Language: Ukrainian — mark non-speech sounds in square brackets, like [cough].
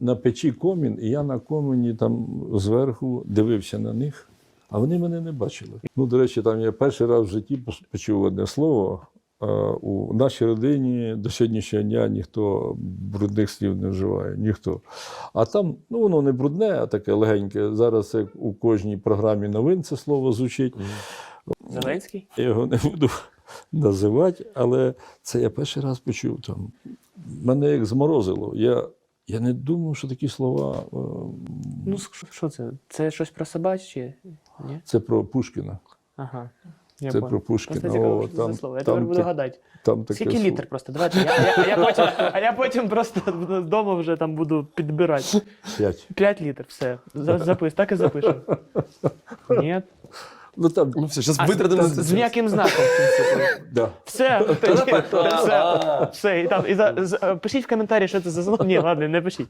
на печі комін, і я на коміні там зверху дивився на них, а вони мене не бачили. Ну, до речі, там я перший раз в житті почув одне слово. У нашій родині до сьогоднішнього дня ніхто брудних слів не вживає, ніхто. А там, ну воно не брудне, а таке легеньке. Зараз як у кожній програмі новин це слово звучить. Зеленський? Я його не буду [laughs] називати, але це я перший раз почув там. Мене як зморозило. Я, я не думав, що такі слова. е, Ну, що це? Це щось про собачі? Ні? Це про Пушкіна. Ага. Я Це про Пушкіна. О, що це там- за слово. Я там тепер буду так- гадати. Там таке Скільки слово. літр просто? Давайте. Я, я, я потім, а я потім просто вдома вже там буду підбирати. П'ять. 5 літрів, все. За- Запис, так і запишемо. [laughs] Ні. Ну там, Ну все, зараз А, витратимо. з, м'яким знаком. [laughs] да. Все, все, все. І там, і за, з- пишіть в коментарі, що це за зло. Ні, ладно, не пишіть.